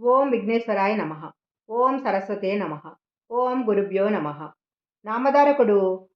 ఓం విఘ్నేశ్వరాయ నమ. ఓం సరస్వతే నమ. ఓం గురుభ్యో నమ. నామధారకుడు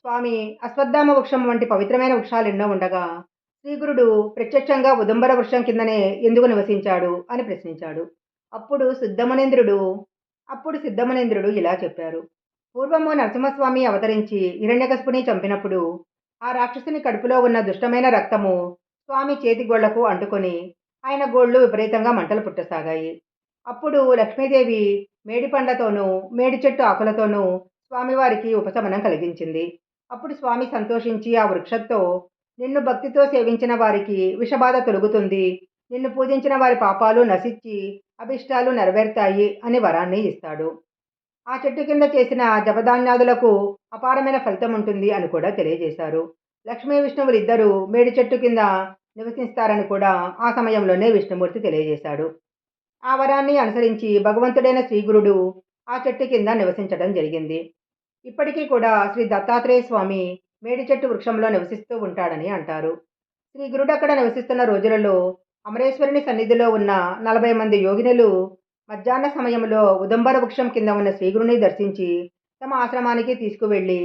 స్వామి అశ్వత్థామ వృక్షం వంటి పవిత్రమైన వృక్షాలు ఎన్నో ఉండగా శ్రీగురుడు ప్రత్యక్షంగా ఉదంబర వృక్షం కిందనే ఎందుకు నివసించాడు అని ప్రశ్నించాడు. అప్పుడు సిద్ధమనేంద్రుడు అప్పుడు సిద్ధమనేంద్రుడు ఇలా చెప్పారు. పూర్వము నరసింహస్వామి అవతరించి హిరణ్యకశిపుని చంపినప్పుడు ఆ రాక్షసుని కడుపులో ఉన్న దుష్టమైన రక్తము స్వామి చేతిగోళ్ళకు అంటుకొని ఆయన గోళ్ళు విపరీతంగా మంటలు పుట్టసాగాయి. అప్పుడు లక్ష్మీదేవి మేడి పండ్లతోనూ మేడి చెట్టు ఆకులతోనూ స్వామివారికి ఉపశమనం కలిగించింది. అప్పుడు స్వామి సంతోషించి ఆ వృక్షంతో నిన్ను భక్తితో సేవించిన వారికి విషబాధ తొలుగుతుంది. నిన్ను పూజించిన వారి పాపాలు నశించి అభిష్టాలు నెరవేరుతాయి అని వరాన్ని ఇస్తాడు. ఆ చెట్టు కింద చేసిన జపధాన్యాదులకు అపారమైన ఫలితం ఉంటుంది అని కూడా తెలియజేశారు. లక్ష్మీ విష్ణువులు ఇద్దరూ మేడి చెట్టు కింద నివసిస్తారని కూడా ఆ సమయంలోనే విష్ణుమూర్తి తెలియజేశాడు. ఆ వరాన్ని అనుసరించి భగవంతుడైన శ్రీగురుడు ఆ చెట్టు కింద నివసించడం జరిగింది. ఇప్పటికీ కూడా శ్రీ దత్తాత్రేయ స్వామి మేడి చెట్టు వృక్షంలో నివసిస్తూ ఉంటాడని అంటారు. శ్రీ గురుడు అక్కడ నివసిస్తున్న రోజులలో అమరేశ్వరుని సన్నిధిలో ఉన్న నలభై మంది యోగినులు మధ్యాహ్న సమయంలో ఉదంబర వృక్షం కింద ఉన్న శ్రీగురుని దర్శించి తమ ఆశ్రమానికి తీసుకువెళ్ళి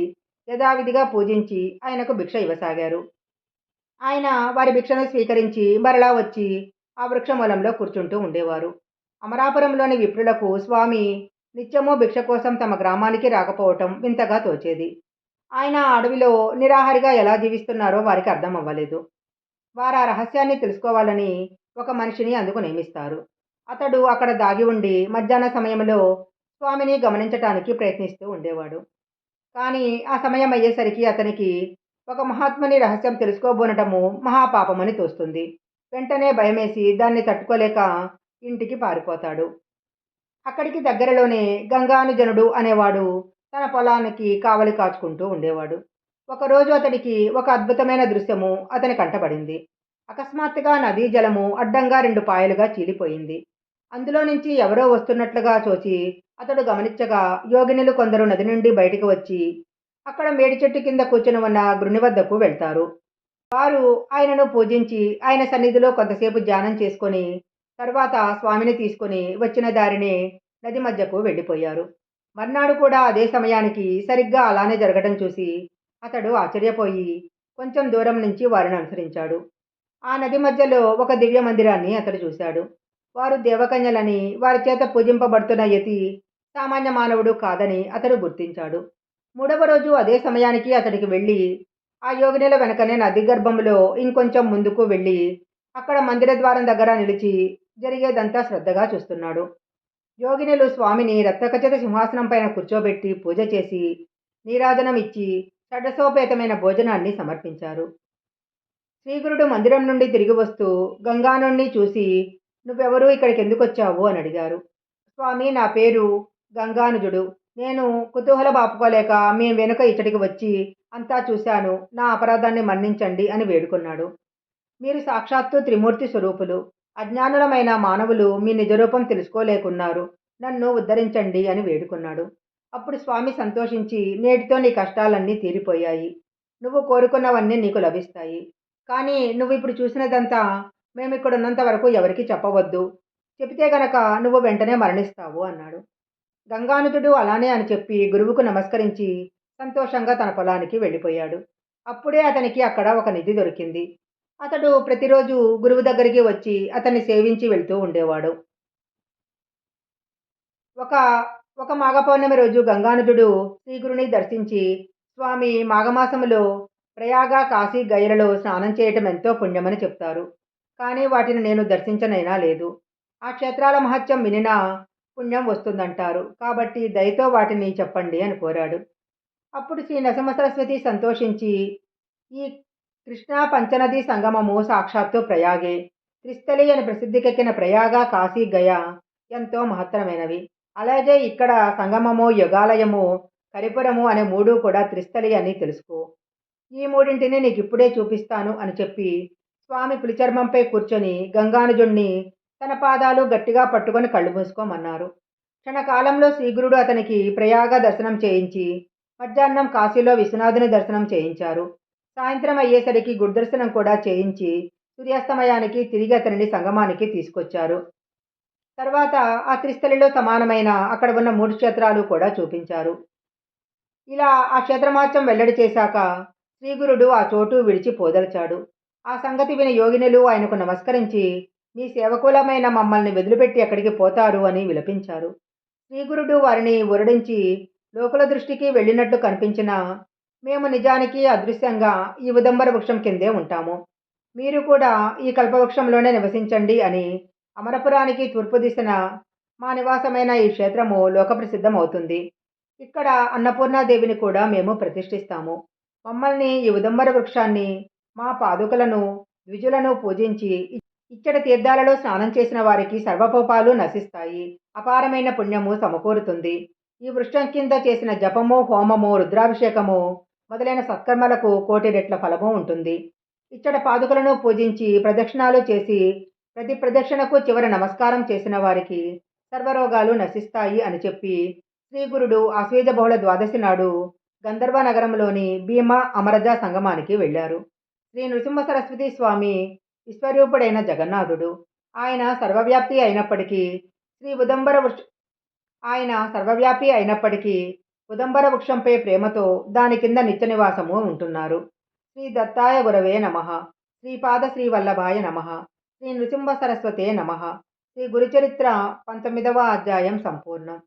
యథావిధిగా పూజించి ఆయనకు భిక్ష ఇవ్వసాగారు. ఆయన వారి భిక్షను స్వీకరించి మరలా వచ్చి ఆ వృక్షమూలంలో కూర్చుంటూ ఉండేవారు. అమరాపురంలోని విప్రులకు స్వామి నిత్యము భిక్ష కోసం తమ గ్రామానికి రాకపోవటం వింతగా తోచేది. ఆయన అడవిలో నిరాహారిగా ఎలా జీవిస్తున్నారో వారికి అర్థం అవ్వలేదు. వారు ఆ రహస్యాన్ని తెలుసుకోవాలని ఒక మనిషిని అందుకు నియమిస్తారు. అతడు అక్కడ దాగి ఉండి మధ్యాహ్న సమయంలో స్వామిని గమనించటానికి ప్రయత్నిస్తూ ఉండేవాడు. కానీ ఆ సమయం అయ్యేసరికి అతనికి ఒక మహాత్ముని రహస్యం తెలుసుకోబోనటము మహాపాపమని తోస్తుంది. వెంటనే భయమేసి దాన్ని తట్టుకోలేక ఇంటికి పారిపోతాడు. అక్కడికి దగ్గరలోనే గంగానుజనుడు అనేవాడు తన పొలానికి కావలి కాచుకుంటూ ఉండేవాడు. ఒకరోజు అతడికి ఒక అద్భుతమైన దృశ్యము అతని కంటపడింది. అకస్మాత్తుగా నదీ జలము అడ్డంగా రెండు పాయలుగా చీలిపోయింది. అందులో నుంచి ఎవరో వస్తున్నట్లుగా చూచి అతడు గమనించగా యోగినులు కొందరు నది నుండి బయటకు వచ్చి అక్కడ మేడి చెట్టు కింద కూర్చుని ఉన్న గృని వద్దకు వెళ్తారు. వారు ఆయనను పూజించి ఆయన సన్నిధిలో కొంతసేపు ధ్యానం చేసుకొని తర్వాత స్వామిని తీసుకొని వచ్చిన దారిని నది మధ్యకు వెళ్ళిపోయారు. మర్నాడు కూడా అదే సమయానికి సరిగ్గా అలానే జరగడం చూసి అతడు ఆశ్చర్యపోయి కొంచెం దూరం నుంచి వారిని అనుసరించాడు. ఆ నది మధ్యలో ఒక దివ్య మందిరాన్ని అతడు చూశాడు. వారు దేవకన్యలని వారి చేత పూజింపబడుతున్న యతి సామాన్య మానవుడు కాదని అతడు గుర్తించాడు. మూడవ రోజు అదే సమయానికి అతడికి వెళ్ళి ఆ యోగినిల వెనకనే నది గర్భంలో ఇంకొంచెం ముందుకు వెళ్ళి అక్కడ మందిర ద్వారం దగ్గర నిలిచి జరిగేదంతా శ్రద్ధగా చూస్తున్నాడు. యోగినులు స్వామిని రక్తకచిత సింహాసనం పైన కూర్చోబెట్టి పూజ చేసి నీరాజనం ఇచ్చి షడ్రసోపేతమైన భోజనాన్ని సమర్పించారు. శ్రీగురుడు మందిరం నుండి తిరిగి వస్తూ గంగానుణ్ణి చూసి నువ్వెవరు ఇక్కడికి ఎందుకు వచ్చావు అని అడిగారు. స్వామి నా పేరు గంగానుజుడు. నేను కుతూహల బాపుకోలేక మీ వెనుక ఇచ్చటికి వచ్చి అంతా చూశాను. నా అపరాధాన్ని మన్నించండి అని వేడుకున్నాడు. మీరు సాక్షాత్తు త్రిమూర్తి స్వరూపులు. అజ్ఞానులమైన మానవులు మీ నిజరూపం తెలుసుకోలేకున్నారు. నన్ను ఉద్ధరించండి అని వేడుకున్నాడు. అప్పుడు స్వామి సంతోషించి నేటితో నీ కష్టాలన్నీ తీరిపోయాయి. నువ్వు కోరుకున్నవన్నీ నీకు లభిస్తాయి. కానీ నువ్వు ఇప్పుడు చూసినదంతా మేము ఇక్కడ ఉన్నంత వరకు ఎవరికి చెప్పవద్దు. చెబితే గనక నువ్వు వెంటనే మరణిస్తావు అన్నాడు. గంగానుతుడు అలానే అని చెప్పి గురువుకు నమస్కరించి సంతోషంగా తన పొలానికి వెళ్ళిపోయాడు. అప్పుడే అతనికి అక్కడ ఒక నిధి దొరికింది. అతడు ప్రతిరోజు గురువు దగ్గరికి వచ్చి అతన్ని సేవించి వెళ్తూ ఉండేవాడు. ఒక ఒక మాఘ పౌర్ణమి రోజు గంగానుజుడు శ్రీగురుని దర్శించి స్వామి మాఘమాసములో ప్రయాగ కాశీ గయ్యలలో స్నానం చేయటం ఎంతో పుణ్యమని చెప్తారు. కానీ వాటిని నేను దర్శించనైనా లేదు. ఆ క్షేత్రాల మహత్యం వినినా పుణ్యం వస్తుందంటారు. కాబట్టి దయతో వాటిని చెప్పండి అని కోరాడు. అప్పుడు శ్రీ నరసింహ సరస్వతి సంతోషించి ఈ కృష్ణా పంచనది సంగమము సాక్షాత్తు ప్రయాగే. త్రిస్థలి అని ప్రసిద్ధికెక్కిన ప్రయాగ కాశీ గయ ఎంతో మహత్తరమైనవి. అలాగే ఇక్కడ సంగమము యుగాలయము కరిపురము అనే మూడు కూడా త్రిస్థలి అని తెలుసుకో. ఈ మూడింటిని నీకు ఇప్పుడే చూపిస్తాను అని చెప్పి స్వామి పులిచర్మంపై కూర్చొని గంగానుజుణ్ణి తన పాదాలు గట్టిగా పట్టుకొని కళ్ళు మూసుకోమన్నారు. క్షణకాలంలో శ్రీగురుడు అతనికి ప్రయాగ దర్శనం చేయించి మధ్యాహ్నం కాశీలో విశ్వనాథుని దర్శనం చేయించారు. సాయంత్రం అయ్యేసరికి గుర్దర్శనం కూడా చేయించి సూర్యాస్తమయానికి తిరిగి అతనిని సంగమానికి తీసుకొచ్చారు. తర్వాత ఆ త్రిస్థలిలో సమానమైన అక్కడ ఉన్న మూడు క్షేత్రాలు కూడా చూపించారు. ఇలా ఆ క్షేత్రమార్చం వెల్లడి చేశాక శ్రీగురుడు ఆ చోటు విడిచి పోదల్చాడు. ఆ సంగతి విని యోగినులు ఆయనకు నమస్కరించి మీ సేవకులమైన మమ్మల్ని వదిలిపెట్టి ఎక్కడికి పోతారు అని విలపించారు. శ్రీగురుడు వారిని ఉరడించి లోకుల దృష్టికి వెళ్ళినట్లు కనిపించిన మేము నిజానికి అదృశ్యంగా ఈ ఉదంబర వృక్షం కిందే ఉంటాము. మీరు కూడా ఈ కల్పవృక్షంలోనే నివసించండి అని అమరపురానికి తూర్పు దిశన మా నివాసమైన ఈ క్షేత్రము లోకప్రసిద్ధం అవుతుంది ఇక్కడ అన్నపూర్ణాదేవిని కూడా మేము ప్రతిష్ఠిస్తాము. మమ్మల్ని ఈ ఉదంబర వృక్షాన్ని మా పాదుకలను ద్విజులను పూజించి ఇచ్చట తీర్థాలలో స్నానం చేసిన వారికి సర్వపోపాలు నశిస్తాయి. అపారమైన పుణ్యము సమకూరుతుంది. ఈ వృష్టం కింద చేసిన జపము హోమము రుద్రాభిషేకము మొదలైన సత్కర్మలకు కోటి రెట్ల ఫలము ఉంటుంది. ఇచ్చట పాదుకలను పూజించి ప్రదక్షిణాలు చేసి ప్రతి ప్రదక్షిణకు చివరి నమస్కారం చేసిన వారికి సర్వరోగాలు నశిస్తాయి అని చెప్పి శ్రీగురుడు ఆశ్వేజ బహుళ ద్వాదశి నాడు గంధర్వ నగరంలోని భీమా అమరజ సంగమానికి వెళ్ళారు. శ్రీ నృసింహ సరస్వతి స్వామి విశ్వరూపుడైన జగన్నాథుడు. ఆయన సర్వవ్యాప్తి అయినప్పటికీ శ్రీ ఉదంబర వృక్ష ఆయన సర్వవ్యాపి అయినప్పటికీ ఉదంబర వృక్షంపై ప్రేమతో దాని కింద నిత్య నివాసము ఉంటున్నారు. శ్రీ దత్తాయ గురవే నమ. శ్రీపాద శ్రీ వల్లభాయ నమ. శ్రీ నృసింహ సరస్వతే నమ. శ్రీ గురుచరిత్ర పంతొమ్మిదవ అధ్యాయం సంపూర్ణం.